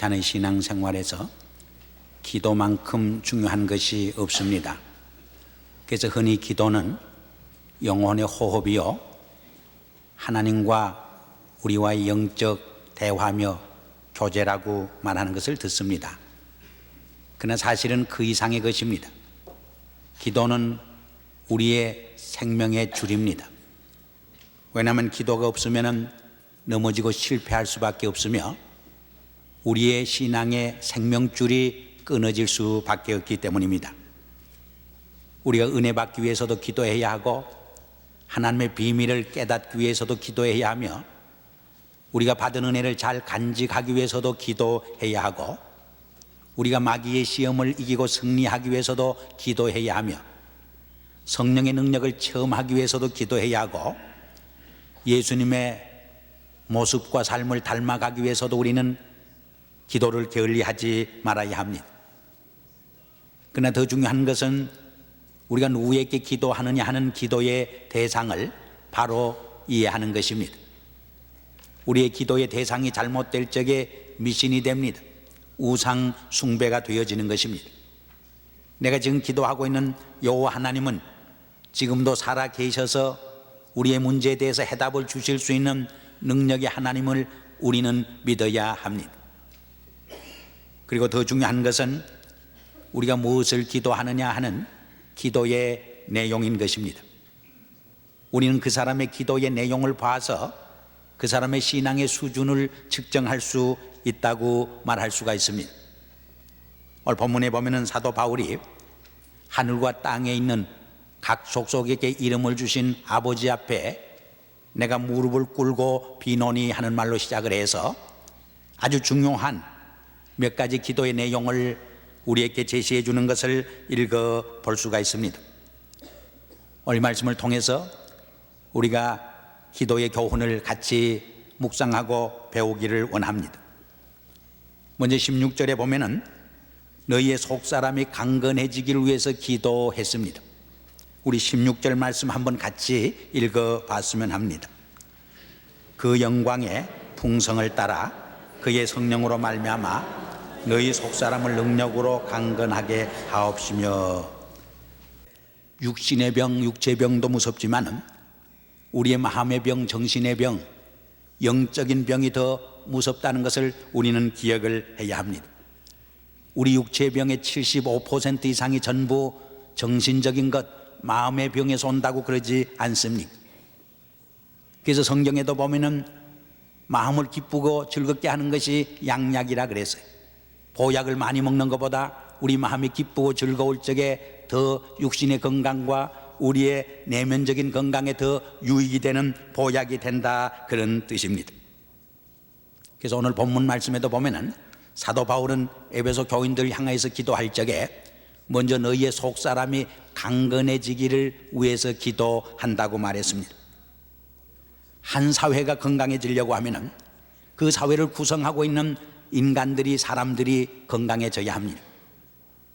크리스찬의 신앙생활에서 기도만큼 중요한 것이 없습니다. 그래서 흔히 기도는 영혼의 호흡이요 하나님과 우리와의 영적 대화며 교제라고 말하는 것을 듣습니다. 그러나 사실은 그 이상의 것입니다. 기도는 우리의 생명의 줄입니다. 왜냐하면 기도가 없으면 넘어지고 실패할 수밖에 없으며 우리의 신앙의 생명줄이 끊어질 수밖에 없기 때문입니다. 우리가 은혜 받기 위해서도 기도해야 하고 하나님의 비밀을 깨닫기 위해서도 기도해야 하며 우리가 받은 은혜를 잘 간직하기 위해서도 기도해야 하고 우리가 마귀의 시험을 이기고 승리하기 위해서도 기도해야 하며 성령의 능력을 체험하기 위해서도 기도해야 하고 예수님의 모습과 삶을 닮아가기 위해서도 우리는 기도를 게을리하지 말아야 합니다. 그러나 더 중요한 것은 우리가 누구에게 기도하느냐 하는 기도의 대상을 바로 이해하는 것입니다. 우리의 기도의 대상이 잘못될 적에 미신이 됩니다. 우상 숭배가 되어지는 것입니다. 내가 지금 기도하고 있는 여호와 하나님은 지금도 살아 계셔서 우리의 문제에 대해서 해답을 주실 수 있는 능력의 하나님을 우리는 믿어야 합니다. 그리고 더 중요한 것은 우리가 무엇을 기도하느냐 하는 기도의 내용인 것입니다. 우리는 그 사람의 기도의 내용을 봐서 그 사람의 신앙의 수준을 측정할 수 있다고 말할 수가 있습니다. 오늘 본문에 보면은 사도 바울이 하늘과 땅에 있는 각 족속에게 이름을 주신 아버지 앞에 내가 무릎을 꿇고 비노니 하는 말로 시작을 해서 아주 중요한 몇 가지 기도의 내용을 우리에게 제시해 주는 것을 읽어 볼 수가 있습니다. 오늘 말씀을 통해서 우리가 기도의 교훈을 같이 묵상하고 배우기를 원합니다. 먼저 16절에 보면은 너희의 속사람이 강건해지기를 위해서 기도했습니다. 우리 16절 말씀 한번 같이 읽어 봤으면 합니다. 그 영광의 풍성을 따라 그의 성령으로 말미암아 너희 속사람을 능력으로 강건하게 하옵시며 육신의 병, 육체의 병도 무섭지만은 우리의 마음의 병, 정신의 병, 영적인 병이 더 무섭다는 것을 우리는 기억을 해야 합니다. 우리 육체의 병의 75% 이상이 전부 정신적인 것, 마음의 병에서 온다고 그러지 않습니까? 그래서 성경에도 보면은 마음을 기쁘고 즐겁게 하는 것이 양약이라 그랬어요. 보약을 많이 먹는 것보다 우리 마음이 기쁘고 즐거울 적에 더 육신의 건강과 우리의 내면적인 건강에 더 유익이 되는 보약이 된다 그런 뜻입니다. 그래서 오늘 본문 말씀에도 보면은 사도 바울은 에베소 교인들 향하여서 기도할 적에 먼저 너희의 속 사람이 강건해지기를 위해서 기도한다고 말했습니다. 한 사회가 건강해지려고 하면은 그 사회를 구성하고 있는 인간들이 사람들이 건강해져야 합니다.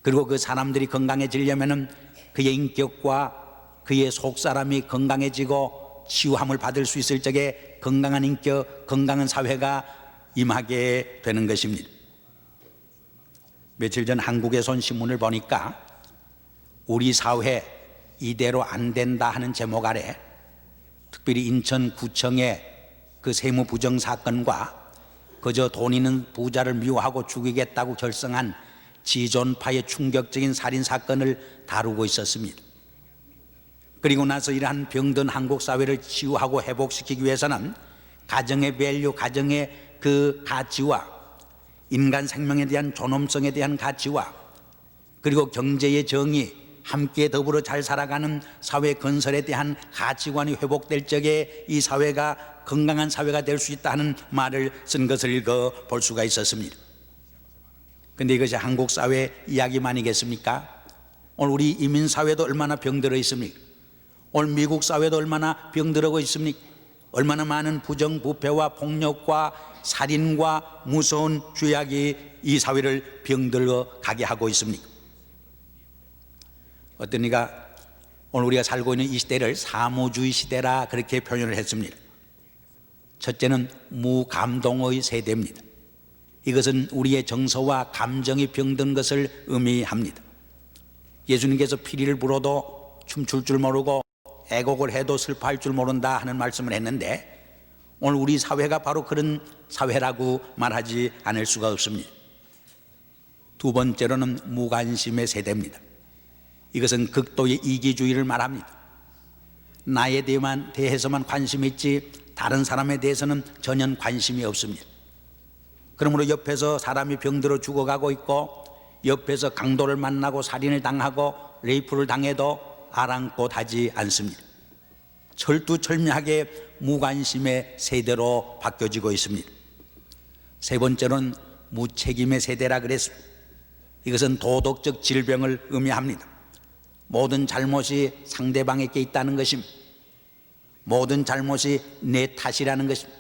그리고 그 사람들이 건강해지려면은 그의 인격과 그의 속 사람이 건강해지고 치유함을 받을 수 있을 적에 건강한 인격, 건강한 사회가 임하게 되는 것입니다. 며칠 전 한국에서 온 신문을 보니까 우리 사회 이대로 안 된다 하는 제목 아래 특별히 인천구청의 그 세무 부정 사건과 그저 돈 있는 부자를 미워하고 죽이겠다고 결성한 지존파의 충격적인 살인 사건을 다루고 있었습니다. 그리고 나서 이러한 병든 한국 사회를 치유하고 회복시키기 위해서는 가정의 밸류, 가정의 그 가치와 인간 생명에 대한 존엄성에 대한 가치와 그리고 경제의 정의 함께 더불어 잘 살아가는 사회 건설에 대한 가치관이 회복될 적에 이 사회가 건강한 사회가 될 수 있다는 말을 쓴 것을 읽어 볼 수가 있었습니다. 근데 이것이 한국 사회 이야기만이겠습니까? 오늘 우리 이민 사회도 얼마나 병들어 있습니까? 오늘 미국 사회도 얼마나 병들어 있습니까? 얼마나 많은 부정 부패와 폭력과 살인과 무서운 죄악이 이 사회를 병들어 가게 하고 있습니까? 어떤 이가 오늘 우리가 살고 있는 이 시대를 사무주의 시대라 그렇게 표현을 했습니다. 첫째는 무감동의 세대입니다. 이것은 우리의 정서와 감정이 병든 것을 의미합니다. 예수님께서 피리를 불어도 춤출 줄 모르고 애곡을 해도 슬퍼할 줄 모른다 하는 말씀을 했는데 오늘 우리 사회가 바로 그런 사회라고 말하지 않을 수가 없습니다. 두 번째로는 무관심의 세대입니다. 이것은 극도의 이기주의를 말합니다. 나에 대해만 대해서만 관심이 있지 다른 사람에 대해서는 전혀 관심이 없습니다. 그러므로 옆에서 사람이 병들어 죽어가고 있고 옆에서 강도를 만나고 살인을 당하고 레이프를 당해도 아랑곳하지 않습니다. 철두철미하게 무관심의 세대로 바뀌어지고 있습니다. 세 번째로는 무책임의 세대라 그랬습니다. 이것은 도덕적 질병을 의미합니다. 모든 잘못이 상대방에게 있다는 것입니다. 모든 잘못이 내 탓이라는 것입니다.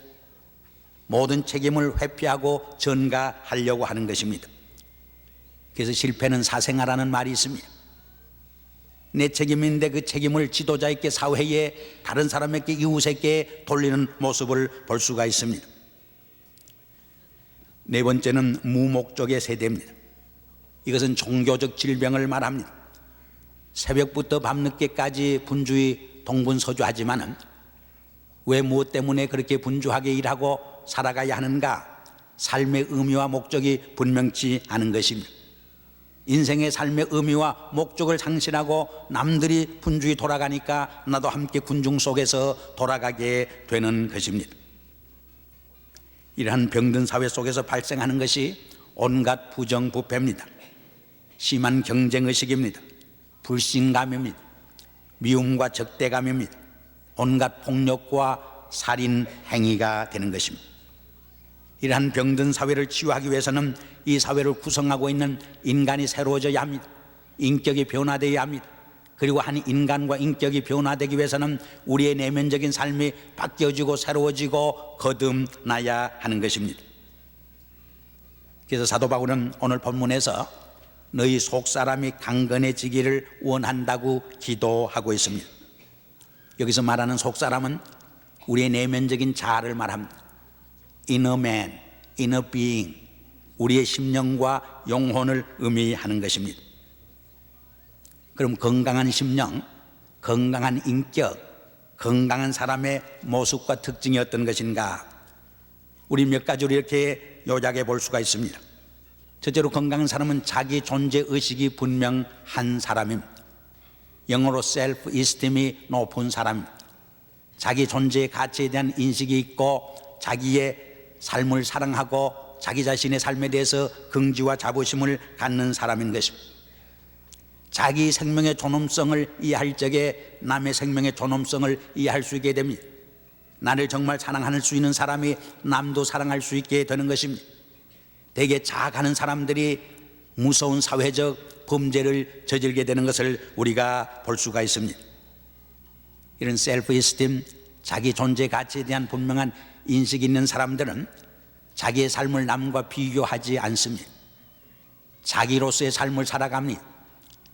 모든 책임을 회피하고 전가하려고 하는 것입니다. 그래서 실패는 사생아라는 말이 있습니다. 내 책임인데 그 책임을 지도자에게 사회에 다른 사람에게 이웃에게 돌리는 모습을 볼 수가 있습니다. 네 번째는 무목적의 세대입니다. 이것은 종교적 질병을 말합니다. 새벽부터 밤늦게까지 분주히 동분서주하지만은 왜 무엇 때문에 그렇게 분주하게 일하고 살아가야 하는가? 삶의 의미와 목적이 분명치 않은 것입니다. 인생의 삶의 의미와 목적을 상실하고 남들이 분주히 돌아가니까 나도 함께 군중 속에서 돌아가게 되는 것입니다. 이러한 병든 사회 속에서 발생하는 것이 온갖 부정부패입니다. 심한 경쟁의식입니다. 불신감입니다. 미움과 적대감입니다. 온갖 폭력과 살인 행위가 되는 것입니다. 이러한 병든 사회를 치유하기 위해서는 이 사회를 구성하고 있는 인간이 새로워져야 합니다. 인격이 변화되어야 합니다. 그리고 한 인간과 인격이 변화되기 위해서는 우리의 내면적인 삶이 바뀌어지고 새로워지고 거듭나야 하는 것입니다. 그래서 사도 바울은 오늘 본문에서 너희 속 사람이 강건해지기를 원한다고 기도하고 있습니다. 여기서 말하는 속 사람은 우리의 내면적인 자아를 말합니다. inner man, inner being, 우리의 심령과 영혼을 의미하는 것입니다. 그럼 건강한 심령, 건강한 인격, 건강한 사람의 모습과 특징이 어떤 것인가? 우리 몇 가지로 이렇게 요약해 볼 수가 있습니다. 첫째로 건강한 사람은 자기 존재 의식이 분명한 사람입니다. 영어로 이스템이 높은 사람입니다. 자기 존재의 가치에 대한 인식이 있고 자기의 삶을 사랑하고 자기 자신의 삶에 대해서 긍지와 자부심을 갖는 사람인 것입니다. 자기 생명의 존엄성을 이해할 적에 남의 생명의 존엄성을 이해할 수 있게 됩니다. 나를 정말 사랑할 수 있는 사람이 남도 사랑할 수 있게 되는 것입니다. 대개 자학하는 사람들이 무서운 사회적 범죄를 저질게 되는 것을 우리가 볼 수가 있습니다. 이런 셀프 이스템, 자기 존재 가치에 대한 분명한 인식이 있는 사람들은 자기의 삶을 남과 비교하지 않습니다. 자기로서의 삶을 살아갑니다.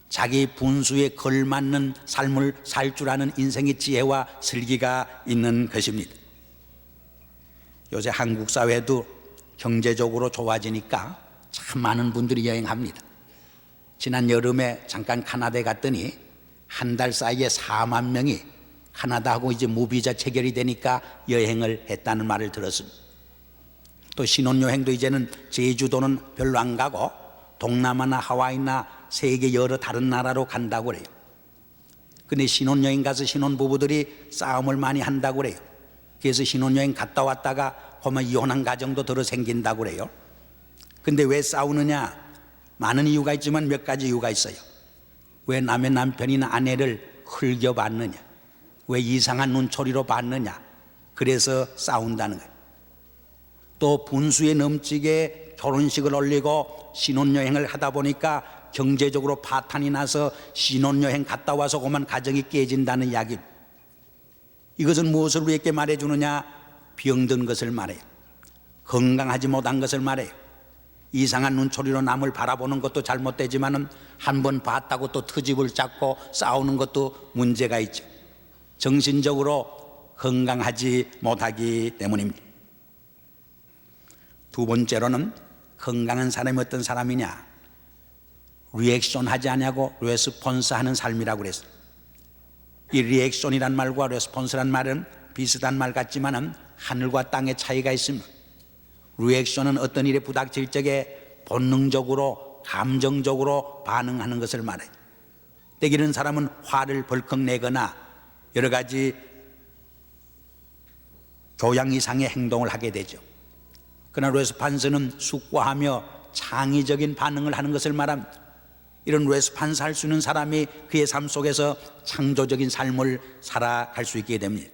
자기 분수에 걸맞는 삶을 살 줄 아는 인생의 지혜와 슬기가 있는 것입니다. 요새 한국 사회도 경제적으로 좋아지니까 참 많은 분들이 여행합니다. 지난 여름에 잠깐 카나다에 갔더니 한 달 사이에 4만 명이 카나다하고 이제 무비자 체결이 되니까 여행을 했다는 말을 들었습니다. 또 신혼여행도 이제는 제주도는 별로 안 가고 동남아나 하와이나 세계 여러 다른 나라로 간다고 그래요. 근데 신혼여행 가서 신혼부부들이 싸움을 많이 한다고 그래요. 그래서 신혼여행 갔다 왔다가 보면 이혼한 가정도 들어 생긴다고 그래요. 근데 왜 싸우느냐? 많은 이유가 있지만 몇 가지 이유가 있어요. 왜 남의 남편이나 아내를 흘겨봤느냐? 왜 이상한 눈초리로 봤느냐? 그래서 싸운다는 거예요. 또 분수에 넘치게 결혼식을 올리고 신혼여행을 하다 보니까 경제적으로 파탄이 나서 신혼여행 갔다 와서 그만 가정이 깨진다는 이야기. 이것은 무엇을 우리에게 말해주느냐? 병든 것을 말해요. 건강하지 못한 것을 말해요. 이상한 눈초리로 남을 바라보는 것도 잘못되지만은 한 번 봤다고 또 트집을 잡고 싸우는 것도 문제가 있죠. 정신적으로 건강하지 못하기 때문입니다. 두 번째로는 건강한 사람이 어떤 사람이냐? 리액션 하지 않냐고 레스폰스 하는 삶이라고 그랬어요. 이 리액션이란 말과 레스폰스란 말은 비슷한 말 같지만은 하늘과 땅의 차이가 있습니다. 리액션은 어떤 일에 부닥칠 적에 본능적으로 감정적으로 반응하는 것을 말해요. 때기는 사람은 화를 벌컥 내거나 여러 가지 교양 이상의 행동을 하게 되죠. 그러나 레스판스는 숙고하며 창의적인 반응을 하는 것을 말합니다. 이런 레스판스 할 수 있는 사람이 그의 삶 속에서 창조적인 삶을 살아갈 수 있게 됩니다.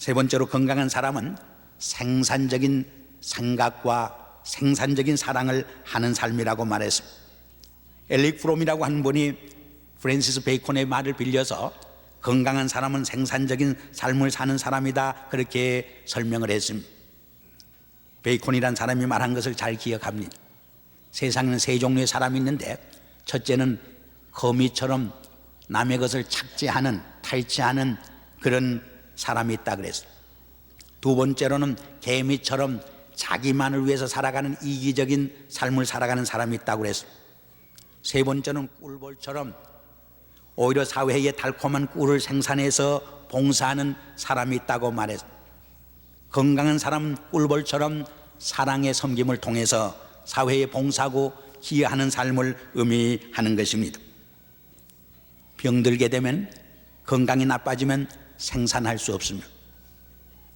세 번째로 건강한 사람은 생산적인 생각과 생산적인 사랑을 하는 삶이라고 말했습니다. 엘릭 프롬이라고 하는 분이 프랜시스 베이컨의 말을 빌려서 건강한 사람은 생산적인 삶을 사는 사람이다 그렇게 설명을 했습니다. 베이컨이란 사람이 말한 것을 잘 기억합니다. 세상에는 세 종류의 사람이 있는데 첫째는 거미처럼 남의 것을 착지하는 탈취하는 그런 사람이 있다 그랬어요. 두 번째로는 개미처럼 자기만을 위해서 살아가는 이기적인 삶을 살아가는 사람이 있다고 그랬어요. 세 번째는 꿀벌처럼 오히려 사회에 달콤한 꿀을 생산해서 봉사하는 사람이 있다고 말했어요. 건강한 사람은 꿀벌처럼 사랑의 섬김을 통해서 사회에 봉사하고 기여하는 삶을 의미하는 것입니다. 병들게 되면 건강이 나빠지면 생산할 수 없습니다.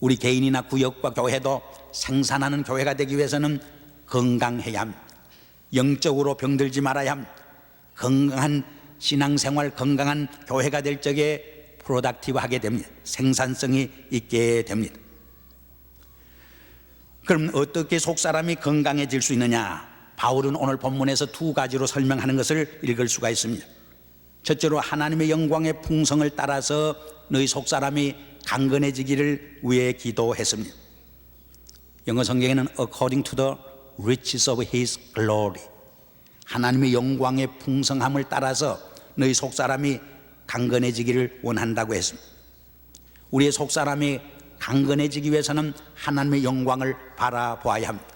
우리 개인이나 구역과 교회도 생산하는 교회가 되기 위해서는 건강해야 합니다. 영적으로 병들지 말아야 합니다. 건강한 신앙생활, 건강한 교회가 될 적에 프로덕티브하게 됩니다. 생산성이 있게 됩니다. 그럼 어떻게 속 사람이 건강해질 수 있느냐? 바울은 오늘 본문에서 두 가지로 설명하는 것을 읽을 수가 있습니다. 첫째로 하나님의 영광의 풍성을 따라서 너희 속 사람이 강건해지기를 위해 기도했습니다. 영어 성경에는 according to the riches of his glory 하나님의 영광의 풍성함을 따라서 너희 속 사람이 강건해지기를 원한다고 했습니다. 우리의 속 사람이 강건해지기 위해서는 하나님의 영광을 바라보아야 합니다.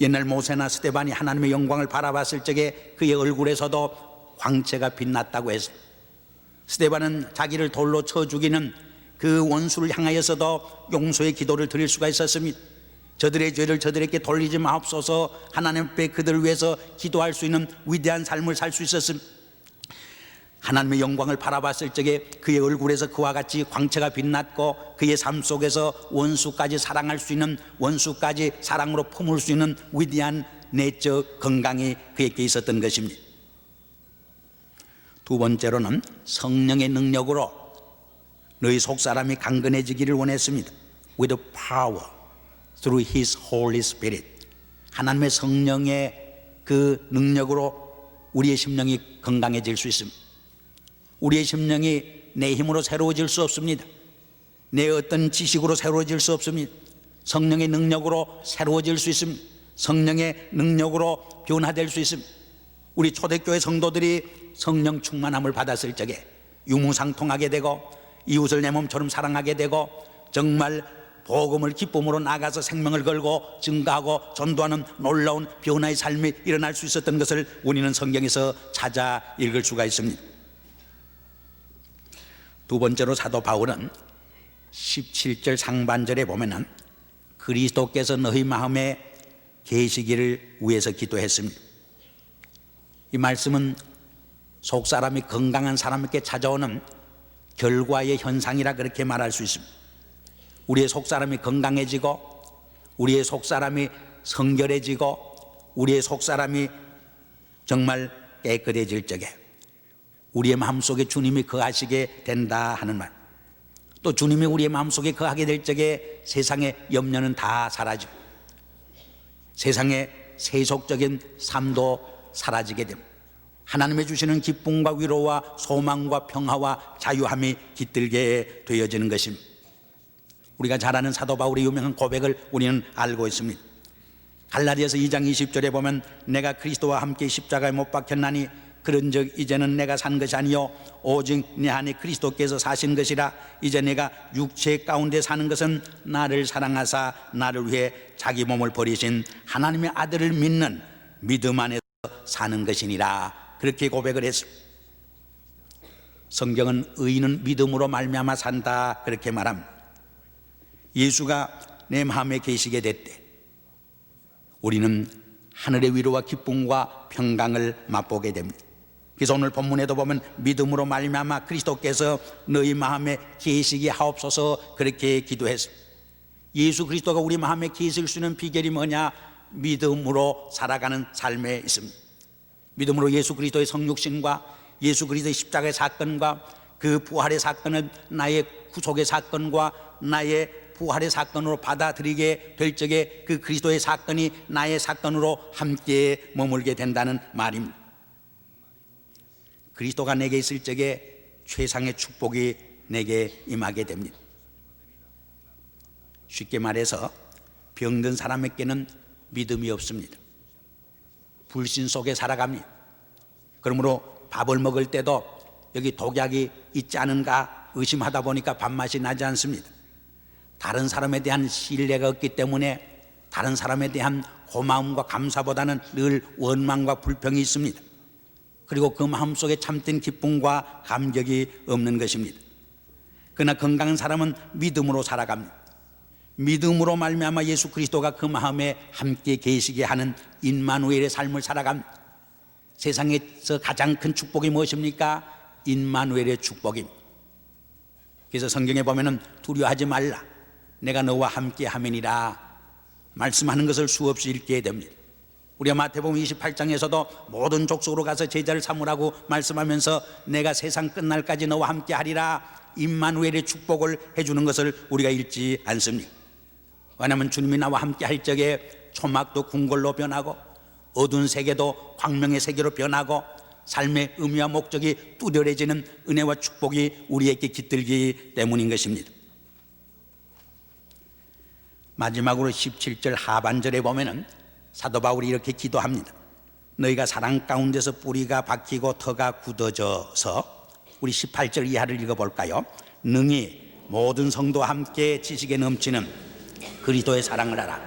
옛날 모세나 스테반이 하나님의 영광을 바라봤을 적에 그의 얼굴에서도 광채가 빛났다고 했습니다. 스테반은 자기를 돌로 쳐 죽이는 그 원수를 향하여서도 용서의 기도를 드릴 수가 있었습니다. 저들의 죄를 저들에게 돌리지 마옵소서 하나님 앞에 그들을 위해서 기도할 수 있는 위대한 삶을 살 수 있었습니다. 하나님의 영광을 바라봤을 적에 그의 얼굴에서 그와 같이 광채가 빛났고 그의 삶 속에서 원수까지 사랑할 수 있는 원수까지 사랑으로 품을 수 있는 위대한 내적 건강이 그에게 있었던 것입니다. 두 번째로는 성령의 능력으로 너희 속 사람이 강건해지기를 원했습니다. With power through His Holy Spirit. 하나님의 성령의 그 능력으로 우리의 심령이 건강해질 수 있습니다. 우리의 심령이 내 힘으로 새로워질 수 없습니다. 내 어떤 지식으로 새로워질 수 없습니다. 성령의 능력으로 새로워질 수 있습니다. 성령의 능력으로 변화될 수 있습니다. 우리 초대교회 성도들이 성령 충만함을 받았을 적에 유무상통하게 되고 이웃을 내 몸처럼 사랑하게 되고 정말 복음을 기쁨으로 나가서 생명을 걸고 증가하고 전도하는 놀라운 변화의 삶이 일어날 수 있었던 것을 우리는 성경에서 찾아 읽을 수가 있습니다. 두 번째로 사도 바울은 17절 상반절에 보면은 그리스도께서 너희 마음에 계시기를 위해서 기도했습니다. 이 말씀은 속 사람이 건강한 사람에게 찾아오는 결과의 현상이라 그렇게 말할 수 있습니다. 우리의 속 사람이 건강해지고 우리의 속 사람이 성결해지고 우리의 속 사람이 정말 깨끗해질 적에 우리의 마음속에 주님이 거하시게 된다 하는 말. 또 주님이 우리의 마음속에 거하게 될 적에 세상의 염려는 다 사라지고 세상의 세속적인 삶도 사라지게 됩니다. 하나님의 주시는 기쁨과 위로와 소망과 평화와 자유함이 깃들게 되어지는 것입니다. 우리가 잘 아는 사도 바울의 유명한 고백을 우리는 알고 있습니다. 갈라디아서 2장 20절에 보면 내가 그리스도와 함께 십자가에 못 박혔나니 그런즉 이제는 내가 산 것이 아니요 오직 내 안에 그리스도께서 사신 것이라 이제 내가 육체 가운데 사는 것은 나를 사랑하사 나를 위해 자기 몸을 버리신 하나님의 아들을 믿는 믿음 안에서 사는 것이니라 그렇게 고백을 했습니다. 성경은 의인은 믿음으로 말미암아 산다 그렇게 말합니다. 예수가 내 마음에 계시게 됐대. 우리는 하늘의 위로와 기쁨과 평강을 맛보게 됩니다. 그래서 오늘 본문에도 보면 믿음으로 말미암아 그리스도께서 너희 마음에 계시게 하옵소서 그렇게 기도했습니다. 예수 그리스도가 우리 마음에 계실 수 있는 비결이 뭐냐? 믿음으로 살아가는 삶에 있습니다. 믿음으로 예수 그리스도의 성육신과 예수 그리스도의 십자가의 사건과 그 부활의 사건은 나의 구속의 사건과 나의 부활의 사건으로 받아들이게 될 적에 그 그리스도의 사건이 나의 사건으로 함께 머물게 된다는 말입니다. 그리스도가 내게 있을 적에 최상의 축복이 내게 임하게 됩니다. 쉽게 말해서 병든 사람에게는 믿음이 없습니다. 불신 속에 살아갑니다. 그러므로 밥을 먹을 때도 여기 독약이 있지 않은가 의심하다 보니까 밥맛이 나지 않습니다. 다른 사람에 대한 신뢰가 없기 때문에 다른 사람에 대한 고마움과 감사보다는 늘 원망과 불평이 있습니다. 그리고 그 마음 속에 참된 기쁨과 감격이 없는 것입니다. 그러나 건강한 사람은 믿음으로 살아갑니다. 믿음으로 말미암아 예수 그리스도가 그 마음에 함께 계시게 하는 인마누엘의 삶을 살아갑니다. 세상에서 가장 큰 축복이 무엇입니까? 인마누엘의 축복입니다. 그래서 성경에 보면은 두려워하지 말라. 내가 너와 함께 하면이라 말씀하는 것을 수없이 읽게 됩니다. 우리가 마태복음 28장에서도 모든 족속으로 가서 제자를 삼으라고 말씀하면서 내가 세상 끝날까지 너와 함께 하리라 임마누엘의 축복을 해주는 것을 우리가 읽지 않습니까? 왜냐하면 주님이 나와 함께 할 적에 초막도 궁궐로 변하고 어두운 세계도 광명의 세계로 변하고 삶의 의미와 목적이 뚜렷해지는 은혜와 축복이 우리에게 깃들기 때문인 것입니다. 마지막으로 17절 하반절에 보면은 사도 바울이 이렇게 기도합니다. 너희가 사랑 가운데서 뿌리가 박히고 터가 굳어져서 우리 18절 이하를 읽어볼까요? 능히 모든 성도와 함께 지식에 넘치는 그리스도의 사랑을 알아.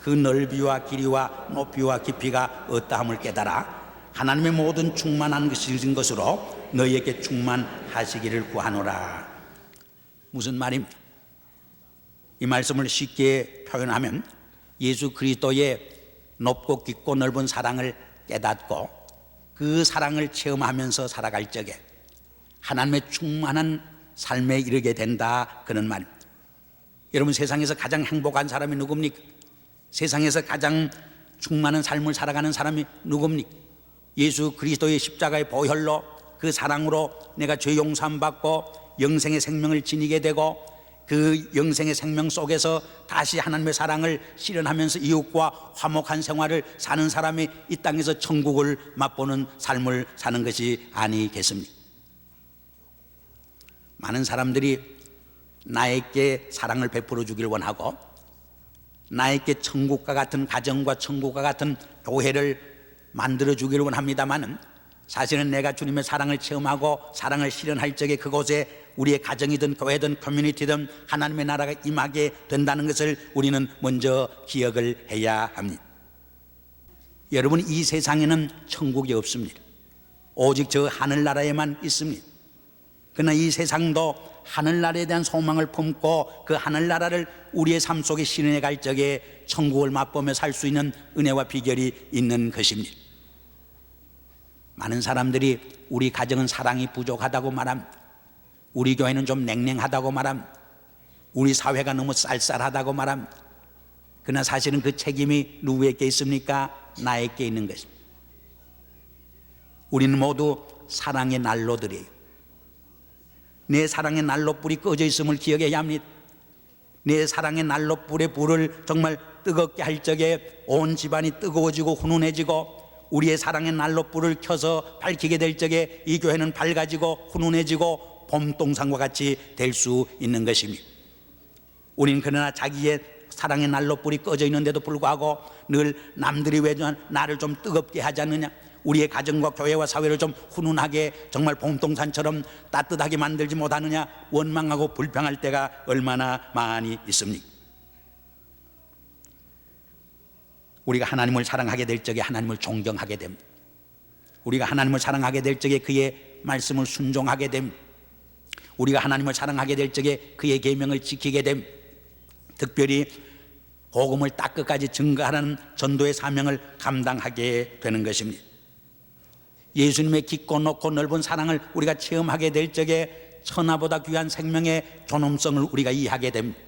그 넓이와 길이와 높이와 깊이가 어떠함을 깨달아 하나님의 모든 충만한 것인 것으로 너희에게 충만하시기를 구하노라. 무슨 말입니까? 이 말씀을 쉽게 표현하면 예수 그리스도의 높고 깊고 넓은 사랑을 깨닫고 그 사랑을 체험하면서 살아갈 적에 하나님의 충만한 삶에 이르게 된다 그런 말입니다. 여러분 세상에서 가장 행복한 사람이 누굽니까? 세상에서 가장 충만한 삶을 살아가는 사람이 누굽니까? 예수 그리스도의 십자가의 보혈로 그 사랑으로 내가 죄 용서함 받고 영생의 생명을 지니게 되고 그 영생의 생명 속에서 다시 하나님의 사랑을 실현하면서 이웃과 화목한 생활을 사는 사람이 이 땅에서 천국을 맛보는 삶을 사는 것이 아니겠습니까? 많은 사람들이 나에게 사랑을 베풀어 주길 원하고 나에게 천국과 같은 가정과 천국과 같은 교회를 만들어 주기를 원합니다만은 사실은 내가 주님의 사랑을 체험하고 사랑을 실현할 적에 그곳에 우리의 가정이든 교회든 커뮤니티든 하나님의 나라가 임하게 된다는 것을 우리는 먼저 기억을 해야 합니다. 여러분 이 세상에는 천국이 없습니다. 오직 저 하늘나라에만 있습니다. 그러나 이 세상도 하늘나라에 대한 소망을 품고 그 하늘나라를 우리의 삶 속에 실현해 갈 적에 천국을 맛보며 살 수 있는 은혜와 비결이 있는 것입니다. 많은 사람들이 우리 가정은 사랑이 부족하다고 말합니다. 우리 교회는 좀 냉랭하다고 말합니다. 우리 사회가 너무 쌀쌀하다고 말합니다. 그러나 사실은 그 책임이 누구에게 있습니까? 나에게 있는 것입니다. 우리는 모두 사랑의 난로들이에요. 내 사랑의 난로불이 꺼져 있음을 기억해야 합니다. 내 사랑의 난로불의 불을 정말 뜨겁게 할 적에 온 집안이 뜨거워지고 훈훈해지고 우리의 사랑의 난로불을 켜서 밝히게 될 적에 이 교회는 밝아지고 훈훈해지고 봄동산과 같이 될 수 있는 것입니다. 우리는 그러나 자기의 사랑의 난로불이 꺼져 있는데도 불구하고 늘 남들이 왜 나를 좀 뜨겁게 하지 않느냐 우리의 가정과 교회와 사회를 좀 훈훈하게 정말 봄동산처럼 따뜻하게 만들지 못하느냐 원망하고 불평할 때가 얼마나 많이 있습니까? 우리가 하나님을 사랑하게 될 적에 하나님을 존경하게 됩니다. 우리가 하나님을 사랑하게 될 적에 그의 말씀을 순종하게 됩니다. 우리가 하나님을 사랑하게 될 적에 그의 계명을 지키게 됩니다. 특별히 복음을 딱 끝까지 증거하는 전도의 사명을 감당하게 되는 것입니다. 예수님의 깊고 높고 넓은 사랑을 우리가 체험하게 될 적에 천하보다 귀한 생명의 존엄성을 우리가 이해하게 됩니다.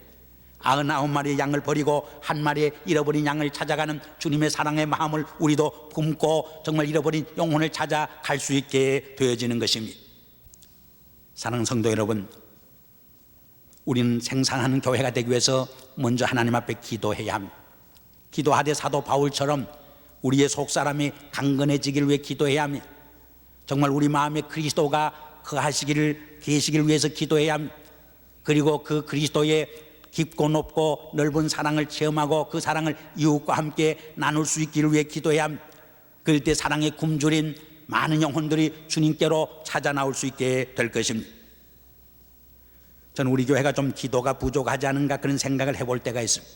아흔아홉 마리의 양을 버리고 한 마리의 잃어버린 양을 찾아가는 주님의 사랑의 마음을 우리도 품고 정말 잃어버린 영혼을 찾아 갈 수 있게 되어지는 것입니다. 사랑하는 성도 여러분, 우리는 생산하는 교회가 되기 위해서 먼저 하나님 앞에 기도해야 합니다. 기도하되 사도 바울처럼 우리의 속사람이 강건해지기를 위해 기도해야 합니다. 정말 우리 마음에 그리스도가 거하시기를 계시기를 위해서 기도해야 합니다. 그리고 그 그리스도의 깊고 높고 넓은 사랑을 체험하고 그 사랑을 이웃과 함께 나눌 수 있기를 위해 기도해야 합니다. 그럴 때 사랑의 굶주린 많은 영혼들이 주님께로 찾아 나올 수 있게 될 것입니다. 저는 우리 교회가 좀 기도가 부족하지 않은가 그런 생각을 해볼 때가 있습니다.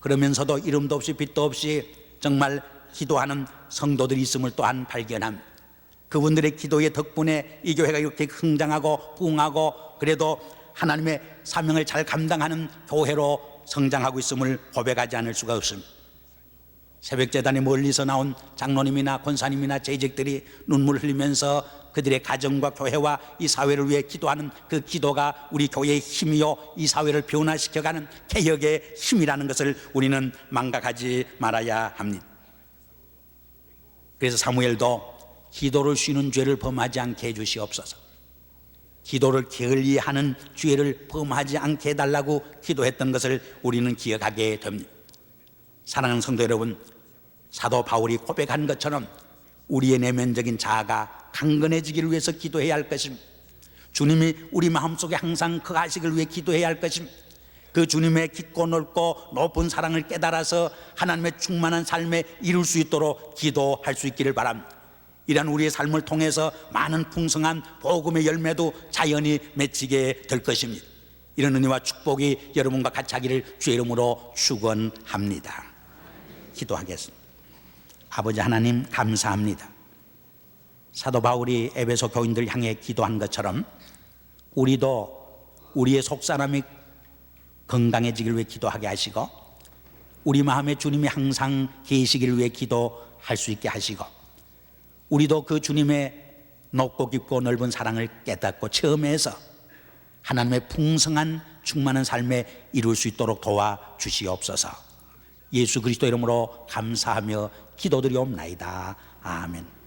그러면서도 이름도 없이 빛도 없이 정말 기도하는 성도들이 있음을 또한 발견합니다. 그분들의 기도의 덕분에 이 교회가 이렇게 흥장하고 부흥하고 그래도 하나님의 사명을 잘 감당하는 교회로 성장하고 있음을 고백하지 않을 수가 없습니다. 새벽 재단에 멀리서 나온 장로님이나 권사님이나 재직들이 눈물 흘리면서 그들의 가정과 교회와 이 사회를 위해 기도하는 그 기도가 우리 교회의 힘이요 이 사회를 변화시켜가는 개혁의 힘이라는 것을 우리는 망각하지 말아야 합니다. 그래서 사무엘도 기도를 쉬는 죄를 범하지 않게 해주시옵소서. 기도를 게을리 하는 죄를 범하지 않게 해달라고 기도했던 것을 우리는 기억하게 됩니다. 사랑하는 성도 여러분, 사도 바울이 고백한 것처럼 우리의 내면적인 자아가 강건해지기를 위해서 기도해야 할 것입니다. 주님이 우리 마음속에 항상 그 아식을 위해 기도해야 할 것입니다. 그 주님의 깊고 넓고 높은 사랑을 깨달아서 하나님의 충만한 삶에 이룰 수 있도록 기도할 수 있기를 바랍니다. 이러한 우리의 삶을 통해서 많은 풍성한 복음의 열매도 자연히 맺히게 될 것입니다. 이런 은혜와 축복이 여러분과 같이 하기를 주의 이름으로 축원합니다. 기도하겠습니다. 아버지 하나님 감사합니다. 사도 바울이 에베소 교인들 향해 기도한 것처럼 우리도 우리의 속사람이 건강해지길 위해 기도하게 하시고 우리 마음에 주님이 항상 계시기를 위해 기도할 수 있게 하시고 우리도 그 주님의 높고 깊고 넓은 사랑을 깨닫고 체험해서 하나님의 풍성한 충만한 삶에 이룰 수 있도록 도와 주시옵소서. 예수 그리스도 이름으로 감사하며 기도드리옵나이다. 아멘.